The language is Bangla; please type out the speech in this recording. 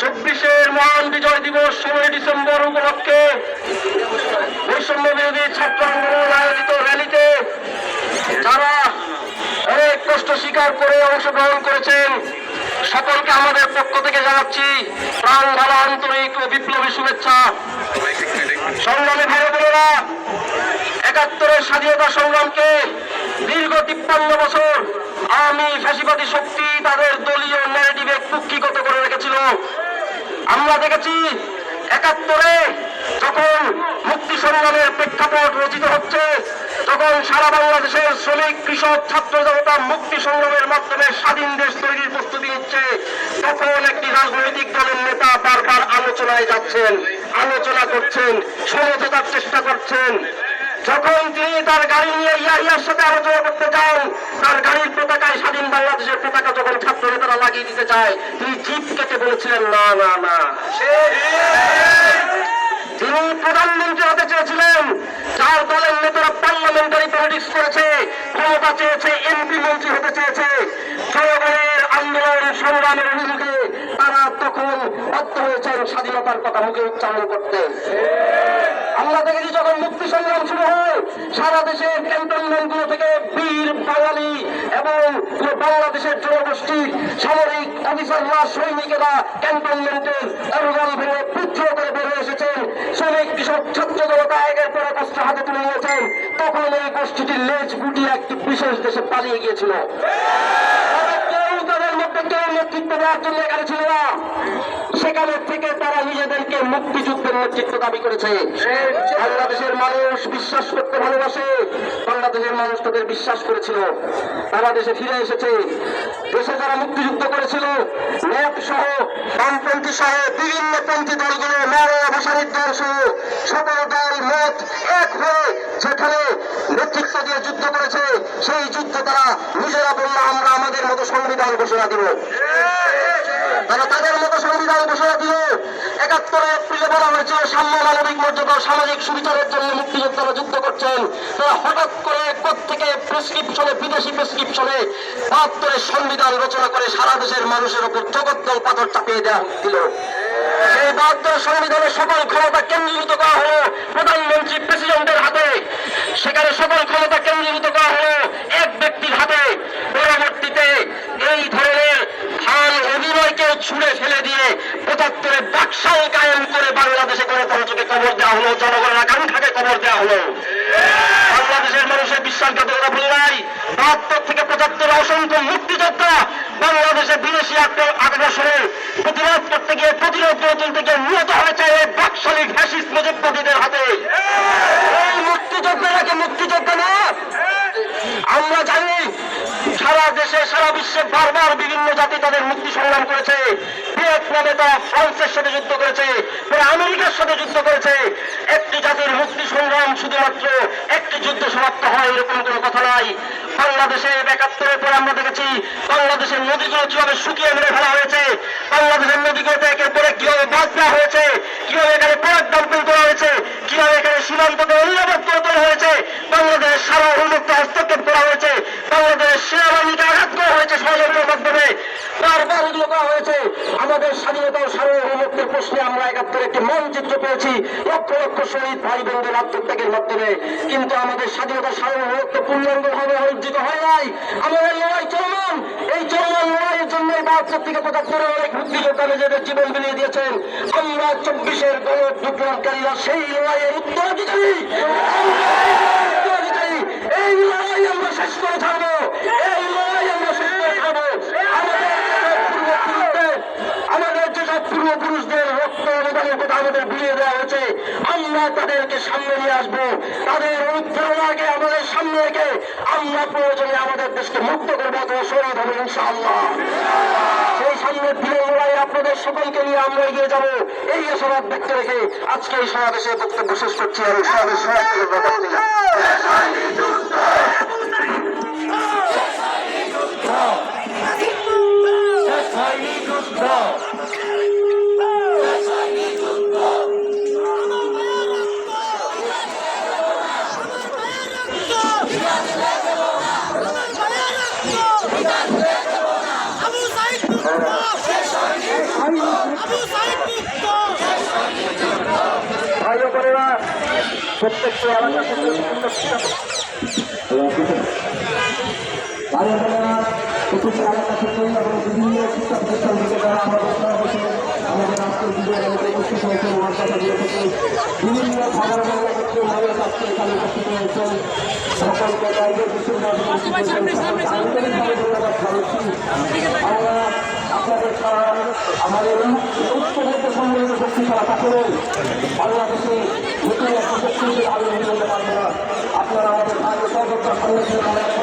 চব্বিশের মহান বিজয় দিবস ষোলোই ডিসেম্বর উপলক্ষে বৈষম্য বিরোধী ছাত্র আন্দোলন আয়োজিত র্যালিতে যারা অনেক কষ্ট স্বীকার করে অংশগ্রহণ করেছেন, সকলকে আমাদের পক্ষ থেকে জানাচ্ছি প্রাণ ঢালা আন্তরিক ও বিপ্লবী শুভেচ্ছা। সংগ্রামী ভাই বোনেরা, একাত্তরের স্বাধীনতা সংগ্রামকে দীর্ঘ তিপ্পান্ন বছর আওয়ামী ফাঁসিবাদী শক্তি তাদের দলীয় ন্যারেটিভে কুক্ষিগত করে রেখেছিল। আমরা দেখেছি একাত্তরে যখন মুক্তি সংগ্রামের প্রেক্ষাপট রচিত হচ্ছে, তখন সারা বাংলাদেশের শ্রমিক, কৃষক, ছাত্র জনতা মুক্তি সংগ্রামের মাধ্যমে স্বাধীন দেশ তৈরির প্রস্তুতি হচ্ছে তখন একটি রাজনৈতিক দলের নেতা বারবার আলোচনায় যাচ্ছেন, আলোচনা করছেন সমঝোতার চেষ্টা করছেন। যখন তিনি তার গাড়ি নিয়ে ইয়াহিয়ার সাথে আলোচনা করতে চান তার গাড়ির পতাকায় স্বাধীন বাংলাদেশের পতাকা যখন লাগিয়ে দিতে চায় তিনি জিপ কেটে বলেছিলেন, না না না। তিনি প্রধানমন্ত্রী হতে চেয়েছিলেন। যার দলের নেতারা পার্লামেন্টারি পলিটিক্স করেছে। ক্ষমতা চেয়েছে, এমপি মন্ত্রী হতে চেয়েছে। জনগণের আন্দোলন, সংগ্রামের অভিমুখে তারা তখন বাধ্য হয়েছেন স্বাধীনতার কথা মুখে উচ্চারণ করতে। আমরা দেখেছি যখন মুক্তি সংগ্রাম শুরু হয়, সারা দেশের ক্যান্টনমেন্টগুলো থেকে বীর বাঙালি এবং বাংলাদেশের জনগোষ্ঠী, সামরিক অফিসাররা সৈনিকেরা ক্যান্টনমেন্টের অরগান ভেঙে পুত্র করে হয়ে এসেছেন। শ্রমিক কৃষক, ছাত্র জনতা একের পর অস্ত্র হাতে তুলে নিয়েছেন। তখন এই গোষ্ঠীটির লেজ গুটিয়ে একটি বিশেষ দেশে পালিয়ে গিয়েছিল। কেউ নেতৃত্ব দেওয়ার জন্য এখানে ছিল না। সেখানে থেকে তারা নিজেদেরকে মুক্তিযুদ্ধের নেতৃত্ব দাবি করেছে। বাংলাদেশের মানুষ বিশ্বাস করতে ভালোবাসে। বাংলাদেশের মানুষ তাদের বিশ্বাস করেছিল। তারা দেশে ফিরে এসেছে। দেশে যারা মুক্তিযুদ্ধ করেছিল ন্যাপ সহ বামপন্থী সহ বিভিন্ন পন্থী দলগুলো নারী ভাষারিক সহ সকল দল মত এক হয়ে যেখানে নেতৃত্ব দিয়ে যুদ্ধ করেছে, সেই যুদ্ধ তারা নিজেরা বলল, আমরা মতো সংবিধান ঘোষণা দিব তারা তাদের মতো সংবিধান ঘোষণা দিয়ে একাত্তরে এপ্রিলে বলা হয়েছিল সাম্য মানবিক মর্যাদা সামাজিক সুবিচারের জন্য মুক্তিযোদ্ধারা যুদ্ধ করছেন। তারা হঠাৎ করে থেকে প্রেসক্রিপশনে, বিদেশি প্রেসক্রিপশনে বাহাত্তরের সংবিধান রচনা করে সারা দেশের মানুষের উপর জগদ্দল পাথর চাপিয়ে দেওয়া দিল সেই বাহাত্তর সংবিধানের সকল ক্ষমতা কেন্দ্রীভূত করা হলো প্রধানমন্ত্রী প্রেসিডেন্টের হাতে। সেখানে সকল ক্ষমতা কেন্দ্রীভূত করা হলো এক ব্যক্তির হাতে। পরবর্তীতে এই ধরনের হাল অভিনয়কে ছুড়ে ফেলে দিয়ে পঁচাত্তরে বাকশাল কায়েম করে বাংলাদেশে গণতন্ত্রকে কবর দেওয়া হলো, জনগণের আকাঙ্ক্ষাকে কবর দেওয়া হলো। বাংলাদেশের মানুষের বিশ্বাসঘাতকতা ভুলে নাই। বাহাত্তর থেকে পঁচাত্তর অসংখ্য মুক্তিযোদ্ধা বাংলাদেশে বিদেশি আগ্রাসনের প্রতিরোধ করতে গিয়ে প্রতিরোধ গড়ে তুলতে গিয়ে নিহত হয়েছে এই বাকশালী ফ্যাসিস্ট মুজিববাদীদের হাতে। এই মুক্তিযোদ্ধারা কি মুক্তিযোদ্ধা না? আমরা জানি সারা দেশে, সারা বিশ্বে বারবার বিভিন্ন জাতি তাদের মুক্তি সংগ্রাম করেছে। ভিয়েতনামে তারা ফ্রান্সের সাথে যুদ্ধ করেছে পরে আমেরিকার সাথে যুদ্ধ করেছে। একটি জাতির মুক্তি সংগ্রাম শুধুমাত্র একটি যুদ্ধ সমাপ্ত হয় এরকম কোনো কথা নাই। বাংলাদেশে একাত্তরের পরে আমরা দেখেছি বাংলাদেশের নদীগুলো কীভাবে শুকিয়ে মেরে ফেলা হয়েছে, বাংলাদেশের নদীগুলোতে একের পরে কীভাবে বাদ দেওয়া হয়েছে, কীভাবে এখানে পরের ডাম্পিং করা হয়েছে, কীভাবে এখানে সীমান্তকে অন্যবাদ করে হয়েছে বাংলাদেশের সারা উন্মুক্ত হস্তক্ষেপ করা হয়েছে বাংলাদেশের সেনাবাহিনীকে আঘাত করা হয়েছে ষড়যন্ত্রের মাধ্যমে বারবার এগুলো করা হয়েছে আমাদের স্বাধীনতা ও প্রশ্নে আমরা একাত্তর একটি মানচিত্র পেয়েছি। লক্ষ লক্ষ শহীদ ভাই বোনদের আত্মত্যাগের মাধ্যমে। কিন্তু আমাদের স্বাধীনতা সার্বভৌমত্ব পূর্ণাঙ্গভাবে অর্জিত হয় নাই। আমাদের লড়াই চলমান। এই চলমান লড়াইয়ের জন্য বাহাত্তর থেকে পঁচাত্তরের অনেক মুক্তিযোদ্ধা নিজেদের জীবন বিলিয়ে দিয়েছেন। আমরা চব্বিশের গণ বিপ্লবকারীরা সেই লড়াইয়ের উত্তরাধিকারী। এই লড়াই আমরা শেষ করে ছাড়বো এই লড়াই আমরা শেষ করে ছাড়বো আমাদের যেসব পূর্বপুরুষদের আমাদের যেসব পূর্বপুরুষদের রক্ত অনুদানের কথা আমাদের বিলিয়ে দেওয়া হয়েছে আমরা তাদেরকে সামনে নিয়ে আসব। তাদের অনুপ্রেরণাকে আমাদের সামনে রেখে আমরা প্রয়োজনে আমাদের দেশকে মুক্ত করব অথবা শহীদ হবে ইনশাআল্লাহ। সেই সামনে দিনের লড়াই আপনাদের সকলকে নিয়ে আমরা এগিয়ে যাব। এই আশাবাদ ব্যক্ত রেখে আজকে এই সমাবেশে বক্তব্য শেষ করছি আমি সমাবেশ প্রত্যেকটি এলাকা থেকে ভাই বোনেরা প্রতিটি এলাকা থেকে বিভিন্ন শিক্ষা প্রতিষ্ঠান থেকে যারা আমাদের সমাবেশে আমাদের আজকের বিজয় এলাকায় উপস্থিত হয়েছেন মাদ্রাসাগুলো থেকে বিভিন্ন খাবার ক্ষেত্রে মানুষ আজকে এখানে উপস্থিত হয়েছেন সকলকে গাইডের বিশ্ববিদ্যালয় ছাড়া সকলেই বাংলা কিছু নতুন একটা শক্তিশালী আপনারা আমাদের ভারতীয় সরকার সামনে